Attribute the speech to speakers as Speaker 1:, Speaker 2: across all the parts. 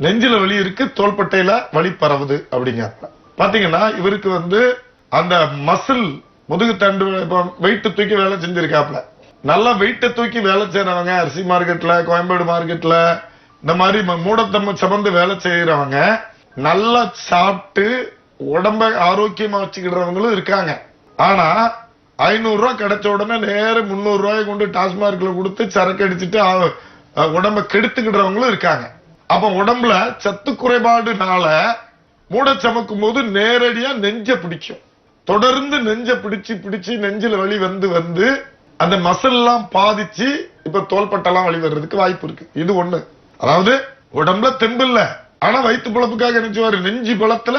Speaker 1: நெஞ்சில வலி இருக்கு தோள்பட்டையில வலி பரவுது அப்படிங்க பாத்தீங்கன்னா இவருக்கு வந்து அந்த மசில் முதுகு தண்டு வெயிட்டு தூக்கி வேலை செஞ்சிருக்காப்ல நல்லா வெயிட்டை தூக்கி வேலை செய்யறவங்க அரிசி மார்க்கெட்ல கோயம்பேடு மார்க்கெட்ல இந்த மாதிரி ம- மூடத்தம்ம சமந்து வேலை செய்யறவங்க நல்லா சாப்பிட்டு உடம்ப ஆரோக்கியமா வச்சுக்கிடுறவங்களும் இருக்காங்க. ஆனா ஐநூறு ரூபாய் கிடைச்ச உடனே நேர முந்நூறு ரூபாய் கொண்டு டாஸ்மார்க்ல கொடுத்து சரக்கு அடிச்சுட்டு உடம்ப கெடுத்துக்கிடுறவங்களும் இருக்காங்க. அப்ப உடம்புல சத்து குறைபாடுனால மூட சமக்கும் போது நேரடியா நெஞ்ச பிடிக்கும். தொடர்ந்து நெஞ்ச பிடிச்சு பிடிச்சு நெஞ்சில வலி வந்து வந்து அந்த மசில் எல்லாம் பாதிச்சு இப்ப தோள்பட்டெல்லாம் வழி வர்றதுக்கு வாய்ப்பு இருக்கு. இது ஒண்ணு. அதாவது உடம்புல தெம்பு இல்ல. ஆனா வயிற்று பிழப்புக்காக நினைச்சுவாரு. நெஞ்சு பலத்துல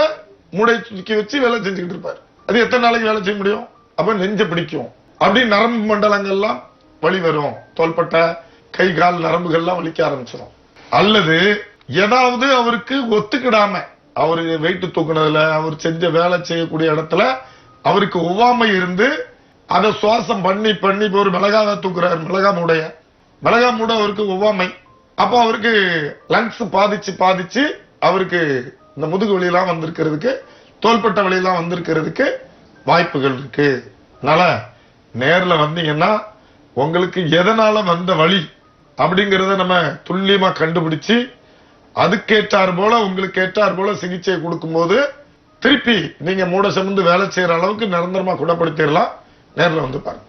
Speaker 1: மூடை தூக்கி வச்சு வேலை செஞ்சுக்கிட்டு இருப்பாரு. அது எத்தனை நாளைக்கு வேலை செய்ய முடியும்? அப்ப நெஞ்ச பிடிக்கும். அப்படி நரம்பு மண்டலங்கள்லாம் வலி வரும். தோள்பட்டை கை கால் நரம்புகள்லாம் வலிக்க ஆரம்பிச்சிடும் அல்லது ஏதாவது அவருக்கு ஒத்துக்கிடாம அவரு வெயிட்டு தூக்குனதுல அவர் செஞ்ச வேலை செய்யக்கூடிய இடத்துல அவருக்கு ஒவ்வாமை இருந்து அதை சுவாசம் பண்ணி பண்ணி இப்போ ஒரு மிளகாவை தூக்குறாரு மிளகா மூடைய. மிளகா மூட அவருக்கு ஒவ்வாமை. அப்போ அவருக்கு லங்ஸ் பாதிச்சு பாதிச்சு அவருக்கு இந்த முதுகு வழியெல்லாம் வந்திருக்கிறதுக்கு தோள்பட்ட வழியெல்லாம் வந்திருக்கிறதுக்கு வாய்ப்புகள் இருக்கு. அதனால நேரில் வந்தீங்கன்னா உங்களுக்கு எதனால வந்த வழி அப்படிங்கறத நம்ம துல்லியமா கண்டுபிடிச்சு அதுக்கேற்றார் போல உங்களுக்கு ஏற்றார் போல சிகிச்சை கொடுக்கும்போது திருப்பி நீங்க மூட சமந்து வேலை செய்யற அளவுக்கு நிரந்தரமா குணப்படுத்திடலாம். நேர்ல வந்து பாருங்க.